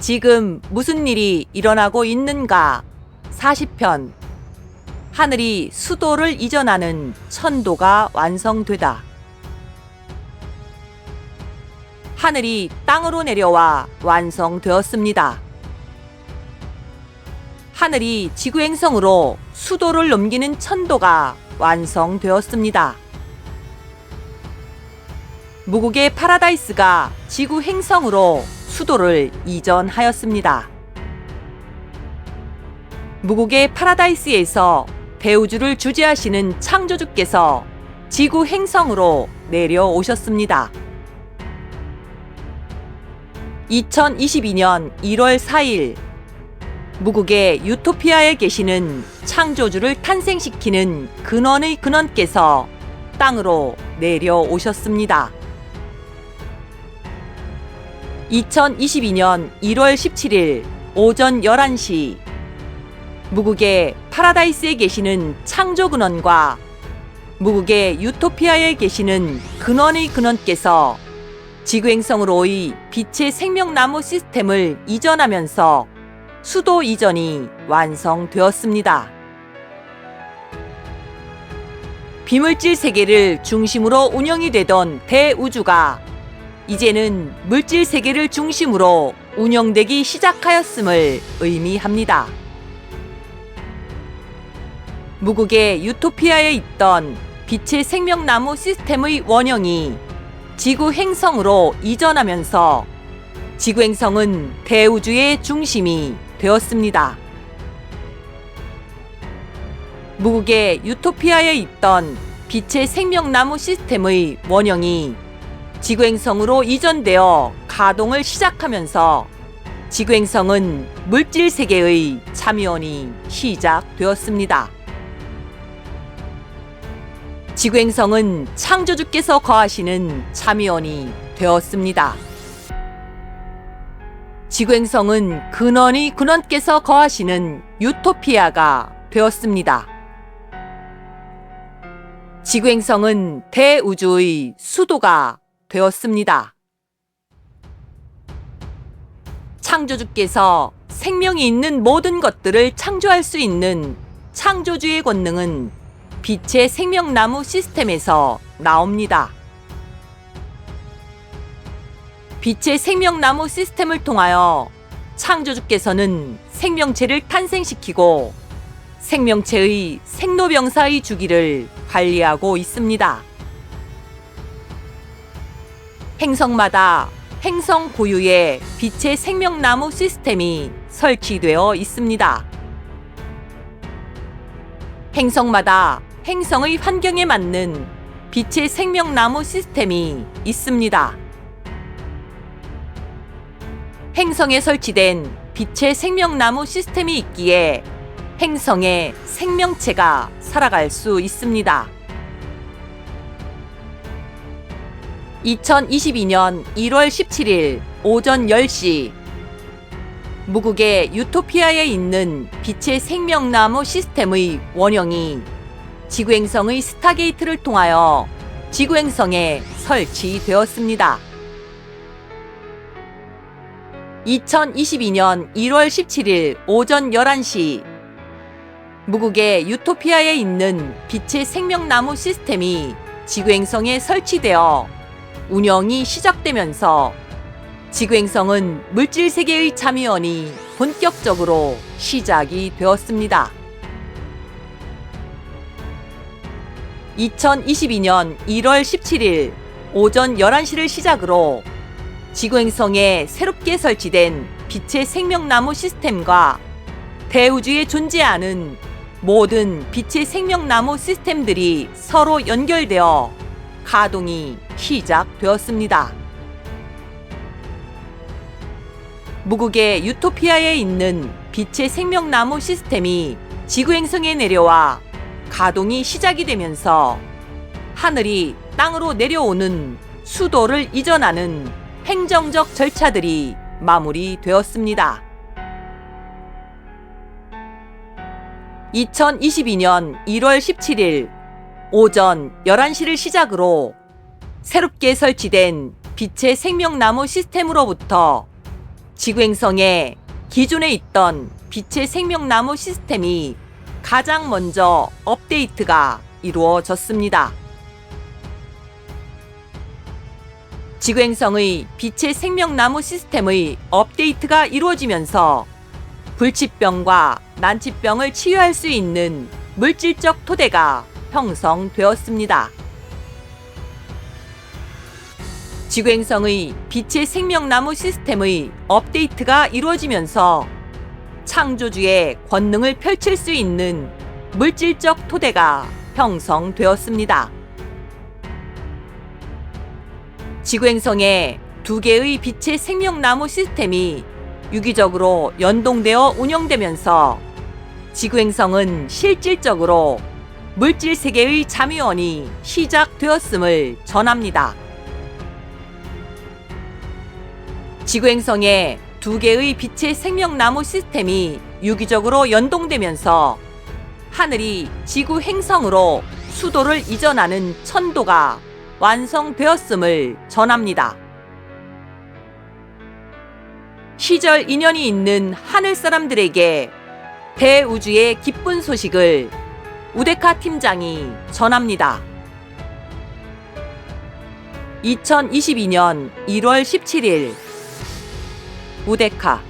지금 무슨 일이 일어나고 있는가? 40편. 하늘이 수도를 이전하는 천도가 완성되다. 하늘이 땅으로 내려와 완성되었습니다. 하늘이 지구 행성으로 수도를 넘기는 천도가 완성되었습니다. 무국의 파라다이스가 지구 행성으로 수도를 이전하였습니다. 무국의 파라다이스에서 대우주를 주재하시는 창조주께서 지구 행성으로 내려오셨습니다. 2022년 1월 4일 무국의 유토피아에 계시는 창조주를 탄생시키는 근원의 근원께서 땅으로 내려오셨습니다. 2022년 1월 17일 오전 11시 무국의 파라다이스에 계시는 창조 근원과 무국의 유토피아에 계시는 근원의 근원께서 지구행성으로의 빛의 생명나무 시스템을 이전하면서 수도 이전이 완성되었습니다. 비물질 세계를 중심으로 운영이 되던 대우주가 이제는 물질 세계를 중심으로 운영되기 시작하였음을 의미합니다. 무국의 유토피아에 있던 빛의 생명나무 시스템의 원형이 지구 행성으로 이전하면서 지구 행성은 대우주의 중심이 되었습니다. 무국의 유토피아에 있던 빛의 생명나무 시스템의 원형이 지구행성으로 이전되어 가동을 시작하면서 지구행성은 물질 세계의 참여원이 시작되었습니다. 지구행성은 창조주께서 거하시는 참여원이 되었습니다. 지구행성은 근원이 근원께서 거하시는 유토피아가 되었습니다. 지구행성은 대우주의 수도가 되었습니다. 창조주께서 생명이 있는 모든 것들을 창조할 수 있는 창조주의 권능은 빛의 생명나무 시스템에서 나옵니다. 빛의 생명나무 시스템을 통하여 창조주께서는 생명체를 탄생시키고 생명체의 생로병사의 주기를 관리하고 있습니다. 행성마다 행성 고유의 빛의 생명나무 시스템이 설치되어 있습니다. 행성마다 행성의 환경에 맞는 빛의 생명나무 시스템이 있습니다. 행성에 설치된 빛의 생명나무 시스템이 있기에 행성에 생명체가 살아갈 수 있습니다. 2022년 1월 17일 오전 10시 무국의 유토피아에 있는 빛의 생명나무 시스템의 원형이 지구행성의 스타게이트를 통하여 지구행성에 설치되었습니다. 2022년 1월 17일 오전 11시 무국의 유토피아에 있는 빛의 생명나무 시스템이 지구행성에 설치되어 운영이 시작되면서 지구행성은 물질 세계의 참여원이 본격적으로 시작이 되었습니다. 2022년 1월 17일 오전 11시를 시작으로 지구행성에 새롭게 설치된 빛의 생명나무 시스템과 대우주에 존재하는 모든 빛의 생명나무 시스템들이 서로 연결되어 가동이 시작되었습니다. 무국의 유토피아에 있는 빛의 생명나무 시스템이 지구 행성에 내려와 가동이 시작이 되면서 하늘이 땅으로 내려오는 수도를 이전하는 행정적 절차들이 마무리되었습니다. 2022년 1월 17일 오전 11시를 시작으로 새롭게 설치된 빛의 생명나무 시스템으로부터 지구행성에 기존에 있던 빛의 생명나무 시스템이 가장 먼저 업데이트가 이루어졌습니다. 지구행성의 빛의 생명나무 시스템의 업데이트가 이루어지면서 불치병과 난치병을 치유할 수 있는 물질적 토대가 형성되었습니다. 지구행성의 빛의 생명나무 시스템의 업데이트가 이루어지면서 창조주의 권능을 펼칠 수 있는 물질적 토대가 형성되었습니다. 지구행성의 두 개의 빛의 생명나무 시스템이 유기적으로 연동되어 운영되면서 지구행성은 실질적으로 물질 세계의 잠유원이 시작되었음을 전합니다. 지구행성의 두 개의 빛의 생명나무 시스템이 유기적으로 연동되면서 하늘이 지구 행성으로 수도를 이전하는 천도가 완성되었음을 전합니다. 시절 인연이 있는 하늘 사람들에게 대우주의 기쁜 소식을 우데카 팀장이 전합니다. 2022년 1월 17일 우데카